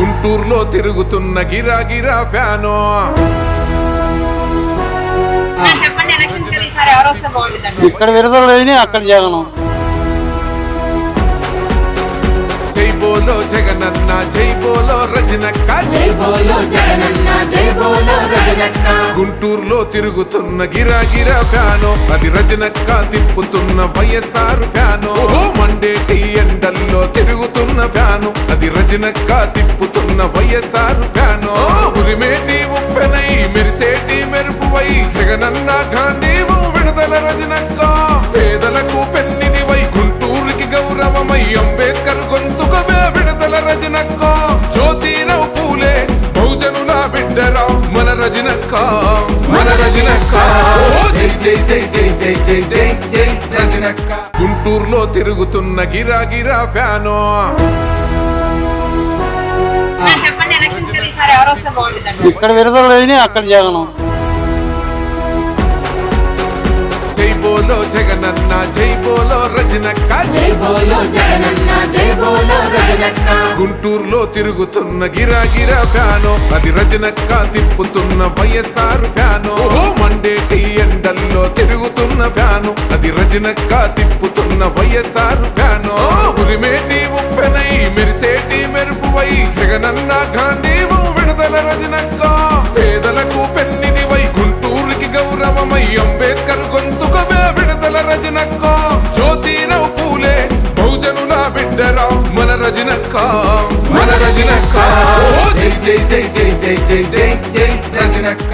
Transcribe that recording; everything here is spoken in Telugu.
గుంటూరులో తిరుగుతున్న గిరా గిరా ఫ్యాను. ఇక్కడ విడుదల లేని అక్కడ జగనం. జై బోలో జగనన్న జై బోలో రజనక్క జై బోలో జగనన్న జై బోలో రజనక్క. గుంటూరులో తిరుగుతున్న గిరా గిరా ఫ్యాను. అది రజనక్క తిప్పుతున్న వైఎస్ఆర్ ఫ్యాను. అది తిప్పుతున్న వైఎస్ఆర్ ఫ్యాను. ఉరిమేటి ఉప్పెనై మెరిసేటి మెరుపువై జగనన్న గాంధీ విడుదల రజనక్క. పేదలకు పెన్నిదివై గుంటూరుకి గౌరవమై అంబేద్కర్ గొంతుకమే విడుదల రజనక్క. జ్యోతిరావు పూలే బహుజనుల బిడ్డరా మన రజనక్క. మన రజనక్క. జై జై జై జై జై జై జై జై రజనక్క. గుంటూరులో తిరుగుతున్న గిరా గిరా ఫ్యానో. ఎవరు వస్తే బాగుంటుంది ఇక్కడ విడుదల లేని అక్కడ జగనం. జై బోలో జగనన్న జై బోలో రజనక్క. జై బోలో జగనన్న జై బోలో రజనక్క. గుంటూరులో తిరుగుతున్న గిరా గిరా ఫ్యాను. అది రజనక్క తిప్పుతున్న వైఎస్ఆర్ ఫ్యాను. మండేటి ఎండల్లో తిరుగుతున్న ఫ్యాను. అది రజనక్క తిప్పుతున్న వైఎస్ఆర్ ఫ్యాను. ఉరిమేటి ఉప్పెనై మెరిసేటి మెరుపువై జగనన్న పేదలకు పెన్నిదివై గుంటూరుకి గౌరవమై అంబేద్కర్ గొంతుకమే విడతల రజనక్క. జ్యోతిరావు పూలే బహుజనుల బిడ్డరా మన రజనక్క. మన రజనక్క. జై జై జై జై జై జై జై జై రజనక్క.